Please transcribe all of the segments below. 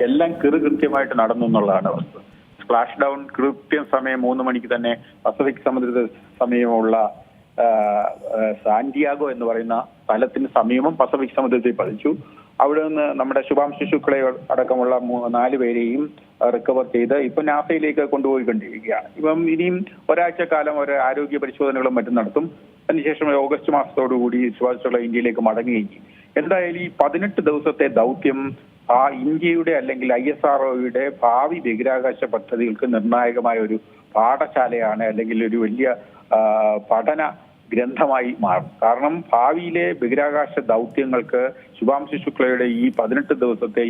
എല്ലാം കിറു കൃത്യമായിട്ട് നടന്നു എന്നുള്ളതാണ് വസ്തുത സ്പ്ലാഷ് ഡൗൺ കൃത്യം സമയം മൂന്ന് മണിക്ക് തന്നെ പസഫിക് സമുദ്ര സമയമുള്ള സാന്റിയാഗോ എന്ന് പറയുന്ന സ്ഥലത്തിന് സമീപം പസഫിക് സമുദ്രത്തിൽ പതിച്ചു. അവിടെ നിന്ന് നമ്മുടെ ശുഭാംശു ശുക്ലയെ അടക്കമുള്ള നാല് പേരെയും റിക്കവർ ചെയ്ത് ഇപ്പൊ നാസയിലേക്ക് കൊണ്ടുപോയിക്കൊണ്ടിരിക്കുകയാണ്. ഇപ്പം ഇനിയും ഒരാഴ്ച കാലം ഒരു ആരോഗ്യ പരിശോധനകളും മറ്റും നടത്തും. അതിനുശേഷം ഓഗസ്റ്റ് മാസത്തോടുകൂടി കൂടി ശുഭാംശു ഇന്ത്യയിലേക്ക് മടങ്ങുകയും എന്തായാലും ഈ പതിനെട്ട് ദിവസത്തെ ദൗത്യം ആ ഇന്ത്യയുടെ അല്ലെങ്കിൽ ഐ എസ് ആർഒയുടെ ഭാവി ബഹിരാകാശ പദ്ധതികൾക്ക് നിർണായകമായ ഒരു പാഠശാലയാണ് അല്ലെങ്കിൽ ഒരു വലിയ പഠന ഗ്രന്ഥമായി മാറും. കാരണം ഭാവിയിലെ ബഹിരാകാശ ദൗത്യങ്ങൾക്ക് ശുഭാംശു ശുക്ലയുടെ ഈ പതിനെട്ട് ദിവസത്തെ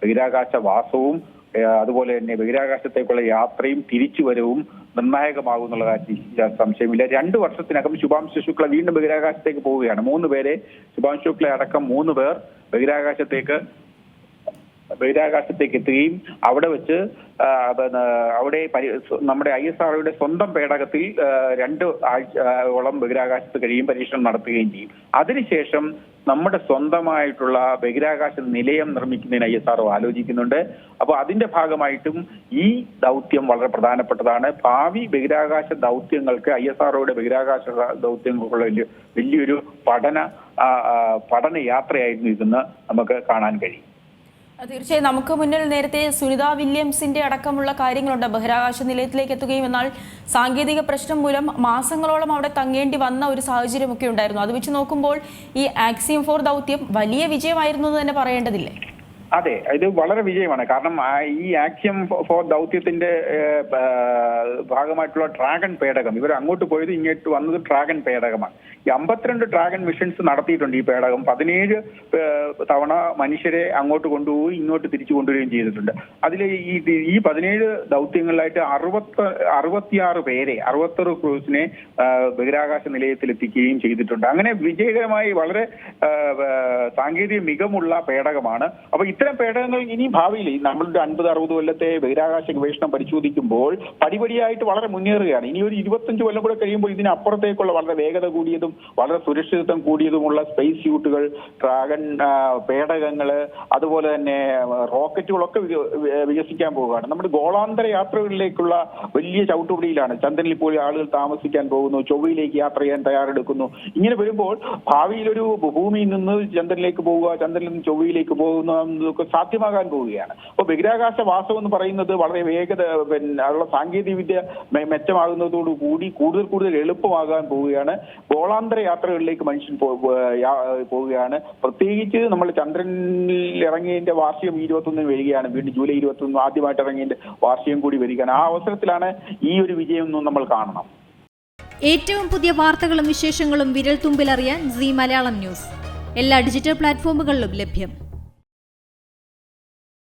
ബഹിരാകാശ വാസവും അതുപോലെ തന്നെ ബഹിരാകാശത്തേക്കുള്ള യാത്രയും തിരിച്ചുവരവും നിർണായകമാകും എന്നുള്ള കാര്യത്തിൽ സംശയമില്ല. രണ്ടു വർഷത്തിനകം ശുഭാംശു ശുക്ല വീണ്ടും ബഹിരാകാശത്തേക്ക് പോവുകയാണ്. മൂന്ന് പേരെ ശുഭാംശു ശുക്ല അടക്കം മൂന്ന് പേർ ബഹിരാകാശത്തേക്ക് ബഹിരാകാശത്തേക്ക് എത്തുകയും അവിടെ വെച്ച് അവിടെ നമ്മുടെ ഐ എസ് ആർഒയുടെ സ്വന്തം പേടകത്തിൽ രണ്ട് ആഴ്ചയോളം ബഹിരാകാശത്ത് കഴിയും പരീക്ഷണം നടത്തുകയും ചെയ്യും. അതിനുശേഷം നമ്മുടെ സ്വന്തമായിട്ടുള്ള ബഹിരാകാശ നിലയം നിർമ്മിക്കുന്നതിന് ഐ എസ് ആർഒ ആലോചിക്കുന്നുണ്ട്. അപ്പോൾ അതിന്റെ ഭാഗമായിട്ടും ഈ ദൗത്യം വളരെ പ്രധാനപ്പെട്ടതാണ്. ഭാവി ബഹിരാകാശ ദൗത്യങ്ങൾക്ക് ഐ എസ് ആർഒയുടെ ബഹിരാകാശ ദൗത്യങ്ങൾക്കുള്ള വലിയ വലിയൊരു പഠന പഠന യാത്രയായിരുന്നു ഇതെന്ന് നമുക്ക് കാണാൻ കഴിയും. തീർച്ചയായും നമുക്ക് മുന്നിൽ നേരത്തെ സുനിത വില്യംസിന്റെ അടക്കമുള്ള കാര്യങ്ങളുണ്ട്. ബഹിരാകാശ നിലയത്തിലേക്ക് എത്തുകയും എന്നാൽ സാങ്കേതിക പ്രശ്നം മൂലം മാസങ്ങളോളം അവിടെ തങ്ങേണ്ടി വന്ന ഒരു സാഹചര്യമൊക്കെ ഉണ്ടായിരുന്നു. അത് വെച്ച് നോക്കുമ്പോൾ ഈ ആക്സിയം ഫോർ ദൗത്യം വലിയ വിജയമായിരുന്നു എന്ന് തന്നെ പറയേണ്ടതില്ലേ? അതെ ഇത് വളരെ വിജയമാണ്. കാരണം ഈ ആക്സിയം ഫോർ ദൗത്യത്തിന്റെ ഭാഗമായിട്ടുള്ള ഡ്രാഗൺ പേടകം. ഇവർ അങ്ങോട്ട് പോയത് ഇങ്ങോട്ട് വന്നത് ഡ്രാഗൺ പേടകമാണ്. ഈ അമ്പത്തിരണ്ട് ഡ്രാഗൺ മിഷൻസ് നടത്തിയിട്ടുണ്ട് ഈ പേടകം. പതിനേഴ് തവണ മനുഷ്യരെ അങ്ങോട്ട് കൊണ്ടുപോയി ഇങ്ങോട്ട് തിരിച്ചു കൊണ്ടുവരികയും ചെയ്തിട്ടുണ്ട്. അതിൽ ഈ ഈ പതിനേഴ് ദൗത്യങ്ങളിലായിട്ട് അറുപത്തി അറുപത്തിയാറ് പേരെ അറുപത്താറ് ക്രൂസിനെ ബഹിരാകാശ നിലയത്തിൽ എത്തിക്കുകയും ചെയ്തിട്ടുണ്ട്. അങ്ങനെ വിജയകരമായി വളരെ സാങ്കേതിക മികവുള്ള പേടകമാണ്. അപ്പൊ ഇത്തരം പേടകങ്ങൾ ഇനി ഭാവിയിൽ നമ്മളുടെ അൻപത് അറുപത് കൊല്ലത്തെ ബഹിരാകാശ ഗവേഷണം പരിശോധിക്കുമ്പോൾ പടിപടിയായിട്ട് വളരെ മുന്നേറുകയാണ്. ഇനി ഒരു ഇരുപത്തഞ്ച് കൊല്ലം കൂടെ കഴിയുമ്പോൾ ഇതിനപ്പുറത്തേക്കുള്ള വളരെ വേഗത കൂടിയതും വളരെ സുരക്ഷിതത്വം കൂടിയതുമുള്ള സ്പേസ് സ്യൂട്ടുകൾ ഡ്രാഗൺ പേടകങ്ങൾ അതുപോലെ തന്നെ റോക്കറ്റുകളൊക്കെ വിക- വികസിക്കാൻ പോവുകയാണ്. നമ്മുടെ ഗോളാന്തര യാത്രകളിലേക്കുള്ള വലിയ ചവിട്ടുപിടിയിലാണ് ചന്ദ്രനിൽ പോയി ആളുകൾ താമസിക്കാൻ പോകുന്നു ചൊവ്വയിലേക്ക് യാത്ര ചെയ്യാൻ തയ്യാറെടുക്കുന്നു. ഇങ്ങനെ വരുമ്പോൾ ഭാവിയിൽ ഒരു ഭൂമിയിൽ നിന്ന് ചന്ദ്രനിലേക്ക് പോവുക ചന്ദ്രനിൽ നിന്ന് ചൊവ്വയിലേക്ക് പോകുന്ന ഇതൊക്കെ സാധ്യമാകാൻ പോവുകയാണ്. അപ്പോൾ ബഹിരാകാശ വാസം എന്ന് പറയുന്നത് വളരെ വേഗത പിന്നെ ഉള്ള സാങ്കേതിക വിദ്യ മെച്ചമാകുന്നതോടു കൂടി കൂടുതൽ കൂടുതൽ എളുപ്പമാകാൻ പോവുകയാണ്. ഗോളാന്തര യാത്രകളിലേക്ക് മനുഷ്യൻ പോവുകയാണ്. പ്രത്യേകിച്ച് നമ്മൾ ചന്ദ്രനിൽ ഇറങ്ങിയതിന്റെ വാർഷികം ഇരുപത്തൊന്നിന് വരികയാണ്. വീണ്ടും ജൂലൈ ഇരുപത്തൊന്ന് ആദ്യമായിട്ട് ഇറങ്ങിയതിന്റെ വാർഷികം കൂടി വരികയാണ്. ആ അവസരത്തിലാണ് ഈ ഒരു വിജയം നമ്മൾ കാണണം. ഏറ്റവും പുതിയ വാർത്തകളും വിശേഷങ്ങളും വിരൽ തുമ്പിലറിയാൻ സി മലയാളം ന്യൂസ്. എല്ലാ ഡിജിറ്റൽ പ്ലാറ്റ്ഫോമുകളിലും ലഭ്യം.